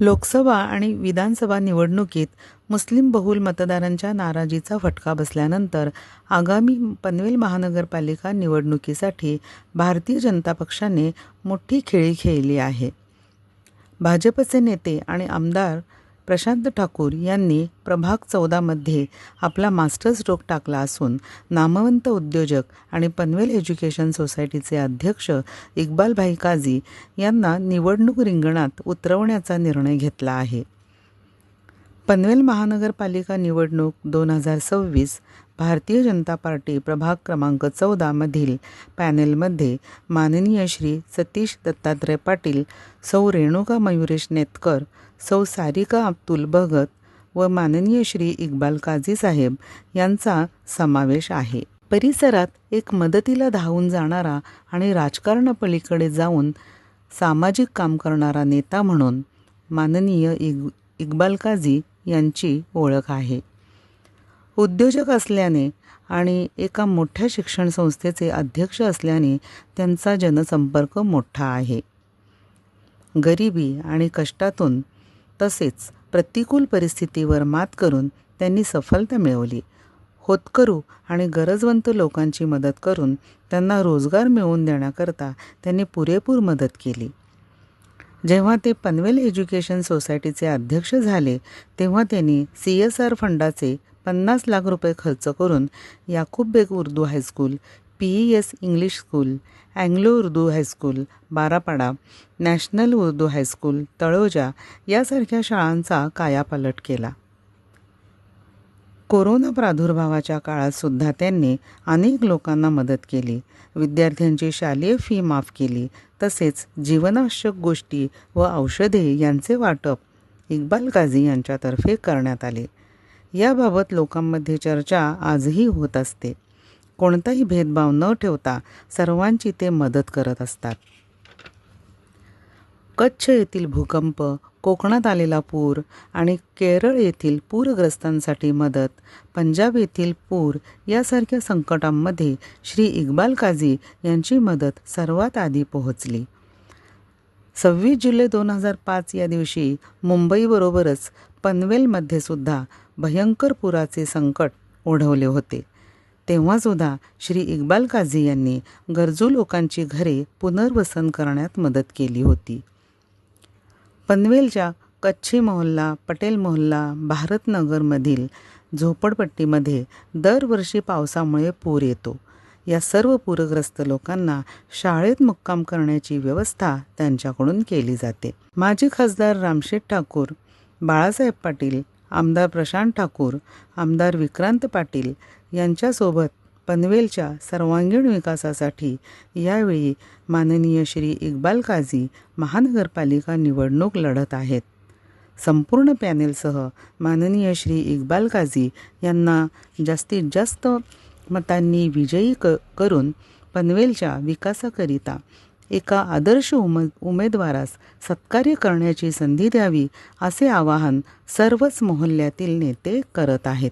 लोकसभा आणि विधानसभा निवडणुकीत मुस्लिम बहुल मतदारांच्या नाराजीचा फटका बसल्यानंतर आगामी पनवेल महानगरपालिका निवडणुकीसाठी भारतीय जनता पक्षाने मोठी खेळी खेळली आहे. भाजपचे नेते आणि आमदार प्रशांत ठाकूर यांनी प्रभाग चौदामध्ये आपला मास्टर्स स्ट्रोक टाकला असून नामवंत उद्योजक आणि पनवेल एज्युकेशन सोसायटीचे अध्यक्ष इक्बालभाई काझी यांना निवडणूक रिंगणात उतरवण्याचा निर्णय घेतला आहे. पनवेल महानगरपालिका निवडणूक दोन हजार सव्वीस भारतीय जनता पार्टी प्रभाग क्रमांक चौदामधील पॅनेलमध्ये माननीय श्री सतीश दत्तात्रय पाटील सौ रेणुका मयुरेश नेतकर सौ सारिका अब्दुल भगत व माननीय श्री इक्बाल काझी साहेब यांचा समावेश आहे. परिसरात एक मदतीला धावून जाणारा आणि राजकारणापलीकडे जाऊन सामाजिक काम करणारा नेता म्हणून माननीय इग इक्बाल काझी यांची ओळख आहे. उद्योजक असल्याने आणि एका मोठ्या शिक्षण संस्थेचे अध्यक्ष असल्याने त्यांचा जनसंपर्क मोठा आहे. गरिबी आणि कष्टातून तसेच प्रतिकूल परिस्थितीवर मात करून त्यांनी सफलता मिळवली. होतकरू आणि गरजवंत लोकांची मदत करून त्यांना रोजगार मिळवून देण्याकरता त्यांनी पुरेपूर मदत केली. जेव्हा ते पनवेल एज्युकेशन सोसायटीचे अध्यक्ष झाले तेव्हा त्यांनी सी एस आर फंडाचे पन्नास लाख रुपये खर्च करून Yakub Baig Urdu high school P E S English school Anglo Urdu high school Barapada national Urdu high school Taloja यासारख्या शाळांचा कायापालट केला. कोरोना प्रादुर्भावाच्या काळातसुद्धा त्यांनी अनेक लोकांना मदत केली. विद्यार्थ्यांची शालेय फी माफ केली. तसेच जीवनावश्यक गोष्टी व औषधे यांचे वाटप इक्बाल काझी यांच्यातर्फे करण्यात आले. याबाबत लोकांमध्ये चर्चा आजही होत असते. कोणताही भेदभाव न ठेवता सर्वांची ते मदत करत असतात. कच्छ येथील भूकंप कोकणात आलेला पूर आणि केरळ येथील पूरग्रस्तांसाठी मदत पंजाब येथील पूर यासारख्या संकटांमध्ये श्री इक्बाल काझी यांची मदत सर्वात आधी पोहोचली. सव्वीस जुलै दोन हजार पाच या दिवशी मुंबईबरोबरच पनवेलमध्ये सुद्धा भयंकर पुराचे संकट ओढवले होते. तेव्हासुद्धा श्री इक्बाल काझी यांनी गरजू लोकांची घरे पुनर्वसन करण्यात मदत केली होती. पनवेलच्या कच्छी मोहल्ला पटेल मोहल्ला भारतनगरमधील झोपडपट्टीमध्ये दरवर्षी पावसामुळे पूर येतो. या सर्व पूरग्रस्त लोकांना शाळेत मुक्काम करण्याची व्यवस्था त्यांच्याकडून केली जाते. माजी खासदार रामशेठ ठाकूर बाळासाहेब पाटील आमदार प्रशांत ठाकूर आमदार विक्रांत पाटील यांच्यासोबत पनवेलच्या सर्वांगीण विकासासाठी यावेळी माननीय श्री इक्बाल काझी महानगरपालिका निवडणूक लढत आहेत. संपूर्ण पॅनेलसह माननीय श्री इक्बाल काझी यांना जास्तीत जास्त मतांनी विजयी क करून पनवेलच्या विकासाकरिता एका आदर्श उम उमेदवारास सत्कार्य करण्याची संधी द्यावी असे आवाहन सर्वच मोहल्ल्यातील नेते करत आहेत.